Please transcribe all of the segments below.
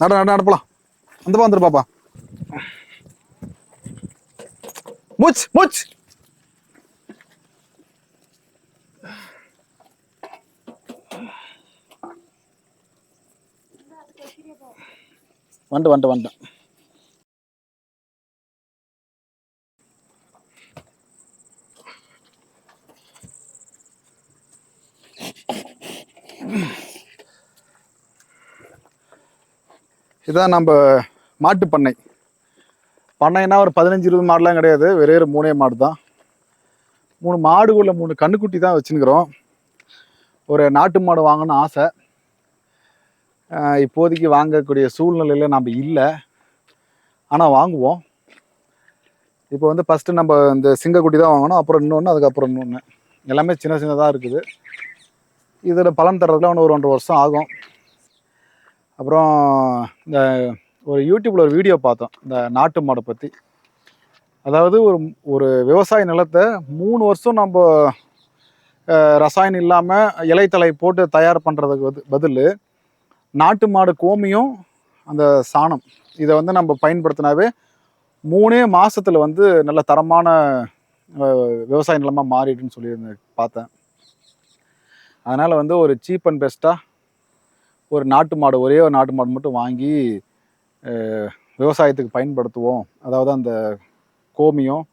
நட நட நடப்பலாம் அந்த பா வந்துரு பாப்பா. மூச் மூச் வந்துட்டு வந்துட்டு வந்துட்டேன் இதுதான் நம்ம மாட்டு பண்ணை. பண்ணைன்னா ஒரு பதினஞ்சு இருபது மாடுலாம் கிடையாது. வெறிய ஒரு மூணே மாடு தான். மூணு மாடுக்குள்ள மூணு கண்ணுக்குட்டி தான் வச்சுருக்கிறோம். ஒரு நாட்டு மாடு வாங்கணும்னு ஆசை. இப்போதைக்கு வாங்கக்கூடிய சூழ்நிலையில் நம்ம இல்லை. ஆனால் வாங்குவோம். இப்போ வந்து ஃபஸ்ட்டு நம்ம இந்த சிங்கக்குட்டி தான் வாங்கணும். அப்புறம் இன்னொன்று அதுக்கப்புறம் இன்னொன்று எல்லாமே சின்ன சின்னதாக இருக்குது. இதில் பலன் தர்றதுல ஒன்று ஒரு ஒன்றரை வருஷம் ஆகும். அப்புறம் இந்த ஒரு யூடியூப்பில் ஒரு வீடியோ பார்த்தோம் இந்த நாட்டு மாடை பற்றி அதாவது ஒரு ஒரு விவசாய நிலத்தை மூணு வருஷம் நம்ம ரசாயனம் இல்லாமல் இலைத்தலை போட்டு தயார் பண்ணுறதுக்கு வந்து பதில் நாட்டு மாடு கோமியம் அந்த சாணம். இதை வந்து நம்ம பயன்படுத்தினாவே மூணே மாதத்தில் வந்து நல்ல தரமான விவசாய நிலமாக மாறிடுன்னு சொல்லி பார்த்தேன். அதனால் வந்து ஒரு சீப் அண்ட் பெஸ்ட்டாக ஒரு நாட்டு மாடு ஒரே ஒரு நாட்டு மாடு மட்டும் வாங்கி விவசாயத்துக்கு பயன்படுத்துவோம். அதாவது அந்த கோமியம்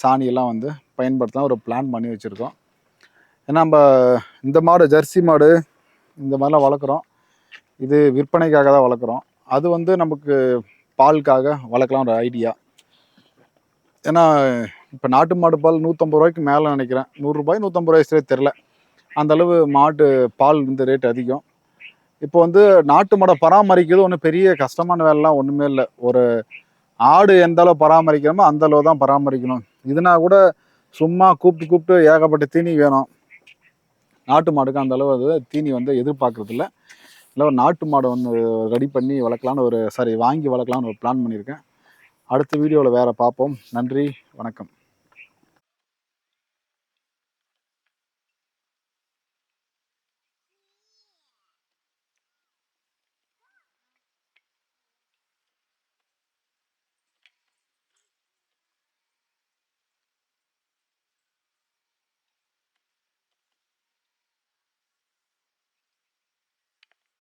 சாணியெல்லாம் வந்து பயன்படுத்தலாம். ஒரு பிளான் பண்ணி வச்சுருக்கோம். ஏன்னா நம்ம இந்த மாடு ஜெர்சி மாடு இந்த மாதிரிலாம் வளர்க்குறோம். இது விற்பனைக்காக தான் வளர்க்குறோம். அது வந்து நமக்கு பாலுக்காக வளர்க்கலாம் ஒரு ஐடியா ஏன்னா இப்போ நாட்டு மாடு பால் நூற்றம்பது ரூபாய்க்கு மேலே நினைக்கிறேன். நூறுரூபாய் நூற்றம்பது ரூபாய் சரி தெரில அந்தளவு மாட்டு பால் வந்து ரேட் அதிகம். இப்போ வந்து நாட்டு மாடை பராமரிக்கிறது ஒன்றும் பெரிய கஷ்டமான வேலைலாம் ஒன்றுமே இல்லை. ஒரு ஆடு எந்த அளவு பராமரிக்கிறோமோ அந்த அளவு தான் பராமரிக்கணும். இதுனா கூட சும்மா கூப்பிட்டு கூப்பிட்டு ஏகப்பட்ட தீனி வேணும். நாட்டு மாடுக்கு அந்த அளவு அது தீனி வந்து எதிர்பார்க்கறது இல்லை. இல்லை ஒரு நாட்டு மாடை ஒன்று ரெடி பண்ணி வளர்க்கலான்னு ஒரு சாரி வாங்கி வளர்க்கலான்னு ஒரு பிளான் பண்ணியிருக்கேன். அடுத்த வீடியோவில் வேறு பார்ப்போம். நன்றி வணக்கம்.